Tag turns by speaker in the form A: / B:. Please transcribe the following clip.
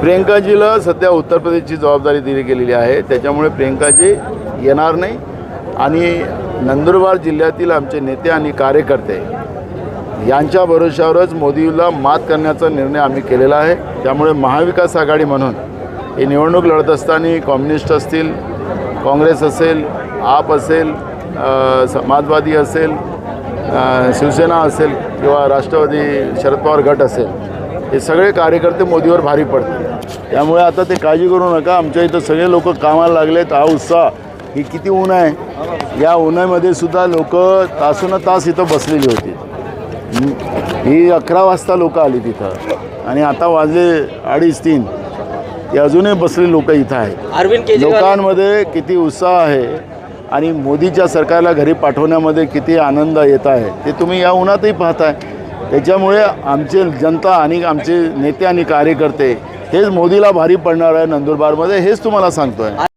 A: प्रियंकाजीला सध्या उत्तर प्रदेशची जबाबदारी दिली गेलेली आहे. त्याच्यामुळे प्रियंकाजी येणार नाही. आणि नंदुरबार जिल्ह्यातील आमचे नेते आणि कार्यकर्ते यांच्या भरोशावरच मोदीला मात करण्याचा निर्णय आम्ही केलेला आहे. त्यामुळे महाविकास आघाडी म्हणून ही निवडणूक लढत असताना कम्युनिस्ट असतील काँग्रेस असेल आप असेल समाजवादी असेल शिवसेना असेल किंवा राष्ट्रवादी शरद पवार गट असेल हे सगळे कार्यकर्ते मोदीवर भारी पडतील त्यामुळे आता ते काळजी करू नका. आमच्या इथं सगळे लोक कामाला लागलेत. हा उत्साह ही किती ऊन आहे. या उन्हामध्ये सुद्धा लोक तासून तास इथं बसलेली होती. ही अकरा वाजता लोक आली तिथं. आणि आता वाजले अडीच तीन. ते अजूनही बसलेली लोक इथं आहेत. लोकांमध्ये किती उत्साह आहे. आणि मोदीच्या सरकारला घरी पाठवण्यामध्ये किती आनंद येत आहे. ते तुम्ही या उन्हातही पाहताय. त्याच्यामुळे आमचे जनता आणि आमचे नेते आणि कार्यकर्ते हेच मोदीला भारी पडणार आहे नंदुरबारमध्ये हेच तुम्हाला सांगतो आहे